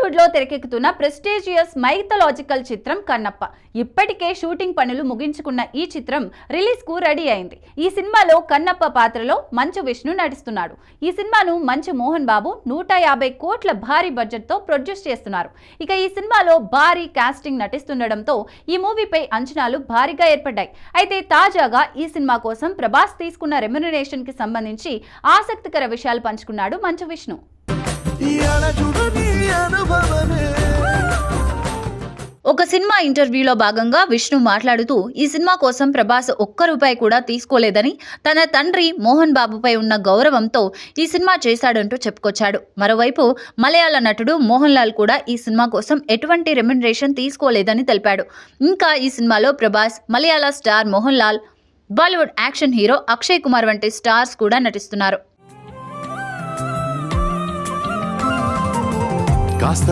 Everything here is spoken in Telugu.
బాలీవుడ్లో తెరకెక్కుతున్న ప్రెస్టీజియస్ మైథలాజికల్ చిత్రం కన్నప్ప. ఇప్పటికే షూటింగ్ పనులు ముగించుకున్న ఈ చిత్రం రిలీజ్కు రెడీ అయింది. ఈ సినిమాలో కన్నప్ప పాత్రలో మంచు విష్ణు నటిస్తున్నాడు. ఈ సినిమాను మంచు మోహన్ బాబు నూట యాభై కోట్ల భారీ బడ్జెట్తో ప్రొడ్యూస్ చేస్తున్నారు. ఇక ఈ సినిమాలో భారీ కాస్టింగ్ నటిస్తుండడంతో ఈ మూవీపై అంచనాలు భారీగా ఏర్పడ్డాయి. అయితే తాజాగా ఈ సినిమా కోసం ప్రభాస్ తీసుకున్న రెమ్యునరేషన్కి సంబంధించి ఆసక్తికర విషయాలు పంచుకున్నాడు మంచు విష్ణు. చూడని ఒక సినిమా ఇంటర్వ్యూలో భాగంగా విష్ణు మాట్లాడుతూ ఈ సినిమా కోసం ప్రభాస్ ఒక్క రూపాయి కూడా తీసుకోలేదని తన తండ్రి మోహన్ బాబుపై ఉన్న గౌరవంతో ఈ సినిమా చేశాడంటూ చెప్పుకొచ్చాడు. మరోవైపు మలయాళ నటుడు మోహన్ లాల్ కూడా ఈ సినిమా కోసం ఎటువంటి రెమ్యునరేషన్ తీసుకోలేదని తెలిపాడు. ఇంకా ఈ సినిమాలో Prabhas Malayala star Mohan Lal Bollywood action hero Akshay Kumar వంటి స్టార్స్ కూడా నటిస్తున్నారు. కాస్త